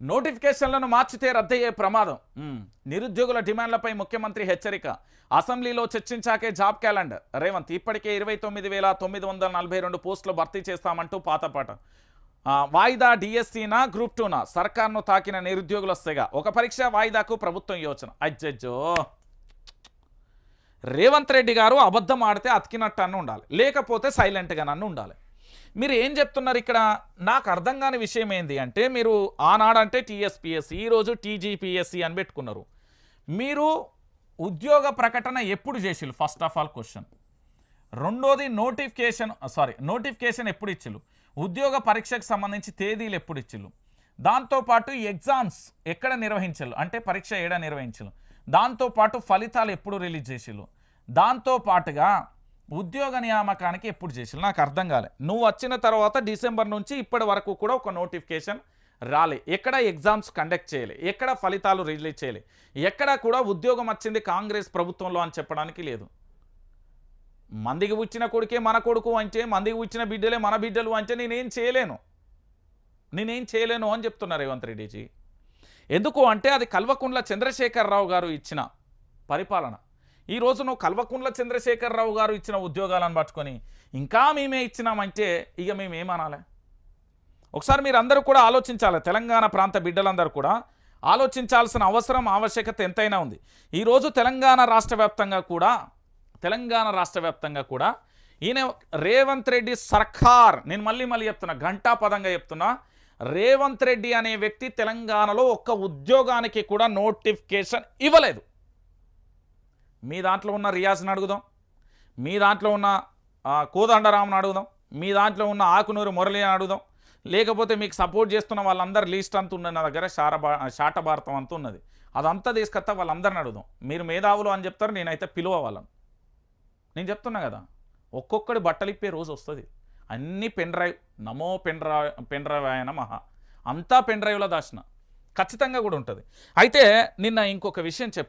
నోటిఫికేషన్లను మార్చితే రద్దయ్యే ప్రమాదం. నిరుద్యోగుల డిమాండ్లపై ముఖ్యమంత్రి హెచ్చరిక. అసెంబ్లీలో చర్చించాకే జాబ్ క్యాలెండర్. రేవంత్ ఇప్పటికే ఇరవై తొమ్మిది వేల తొమ్మిది వందల నలభై రెండు పోస్టులు భర్తీ చేస్తామంటూ పాతపాట వాయిదా డిఎస్సీనా గ్రూప్ టూనా? సర్కార్ను తాకిన నిరుద్యోగుల సెగ. ఒక పరీక్ష వాయిదాకు ప్రభుత్వం యోచన. అజ్జజ్జో రేవంత్ రెడ్డి గారు అబద్ధం ఆడితే అతికినట్టు అన్ను ఉండాలి లేకపోతే సైలెంట్గా నన్ను ఉండాలి. మీరు ఏం చెప్తున్నారు ఇక్కడ? నాకు అర్థం కాని విషయం ఏంది అంటే మీరు ఆనాడంటే టీఎస్పిఎస్సి ఈరోజు టీజీపీఎస్సి అని పెట్టుకున్నారు. మీరు ఉద్యోగ ప్రకటన ఎప్పుడు చేసిల్లు? ఫస్ట్ ఆఫ్ ఆల్ క్వశ్చన్ రెండోది నోటిఫికేషన్ సారీ నోటిఫికేషన్ ఎప్పుడు ఇచ్చిల్లు? ఉద్యోగ పరీక్షకు సంబంధించి తేదీలు ఎప్పుడు ఇచ్చిల్లు? దాంతోపాటు ఎగ్జామ్స్ ఎక్కడ నిర్వహించారు అంటే పరీక్ష ఎక్కడ నిర్వహించారు దాంతోపాటు ఫలితాలు ఎప్పుడు రిలీజ్ చేసిల్లు? దాంతో పాటుగా ఉద్యోగ నియామకానికి ఎప్పుడు చేసిన నాకు అర్థం కాలే. నువ్వు వచ్చిన తర్వాత డిసెంబర్ నుంచి ఇప్పటి వరకు కూడా ఒక నోటిఫికేషన్ రాలే. ఎక్కడ ఎగ్జామ్స్ కండక్ట్ చేయలే. ఎక్కడ ఫలితాలు రిలీజ్ చేయలే. ఎక్కడ కూడా ఉద్యోగం వచ్చింది కాంగ్రెస్ ప్రభుత్వంలో అని చెప్పడానికి లేదు. మందికి పుచ్చిన కొడుకే మన కొడుకు అంటే మందికి పుచ్చిన బిడ్డలే మన బిడ్డలు అంటే నేనేం చేయలేను. నేనేం చేయలేను అని చెప్తున్నారు రేవంత్ రెడ్డిజీ ఎందుకు అంటే అది కల్వకుండ్ల చంద్రశేఖరరావు గారు ఇచ్చిన పరిపాలన. ఈరోజు నువ్వు కల్వకుంట్ల చంద్రశేఖరరావు గారు ఇచ్చిన ఉద్యోగాలను పట్టుకొని ఇంకా మేమే ఇచ్చినామంటే ఇక మేమేమనాలి ఒకసారి మీరందరూ కూడా ఆలోచించాలి. తెలంగాణ ప్రాంత బిడ్డలందరూ కూడా ఆలోచించాల్సిన అవసరం ఆవశ్యకత ఎంతైనా ఉంది. ఈరోజు తెలంగాణ రాష్ట్ర వ్యాప్తంగా కూడా తెలంగాణ రాష్ట్ర వ్యాప్తంగా కూడా ఈయన రేవంత్ రెడ్డి సర్కార్ నేను మళ్ళీ మళ్ళీ చెప్తున్నా ఘంటా పదంగా చెప్తున్నా రేవంత్ రెడ్డి అనే వ్యక్తి తెలంగాణలో ఒక్క ఉద్యోగానికి కూడా నోటిఫికేషన్ ఇవ్వలేదు. మీ దాంట్లో ఉన్న రియాజ్ని అడుగుదాం. మీ దాంట్లో ఉన్న కోదండరామ్ని అడుగుదాం. మీ దాంట్లో ఉన్న ఆకునూరు మురళి అని అడుగుదాం. లేకపోతే మీకు సపోర్ట్ చేస్తున్న వాళ్ళందరి లిస్ట్ అంత ఉన్నది నా దగ్గర శార శాటభారతం అంత ఉన్నది. అదంతా తీసుకొస్తా వాళ్ళందరిని అడుగుదాం. మీరు మేధావులు అని చెప్తారు నేనైతే పిలువ నేను చెప్తున్నా కదా ఒక్కొక్కడి బట్టలు ఇప్పే రోజు వస్తుంది. అన్నీ pen drive Namo pen drive pen drive ఆయన మహా అంతా పెన్ డ్రైవ్లో దాచిన. ఖచ్చితంగా కూడా ఉంటుంది. అయితే నిన్న ఇంకొక విషయం చెప్పడం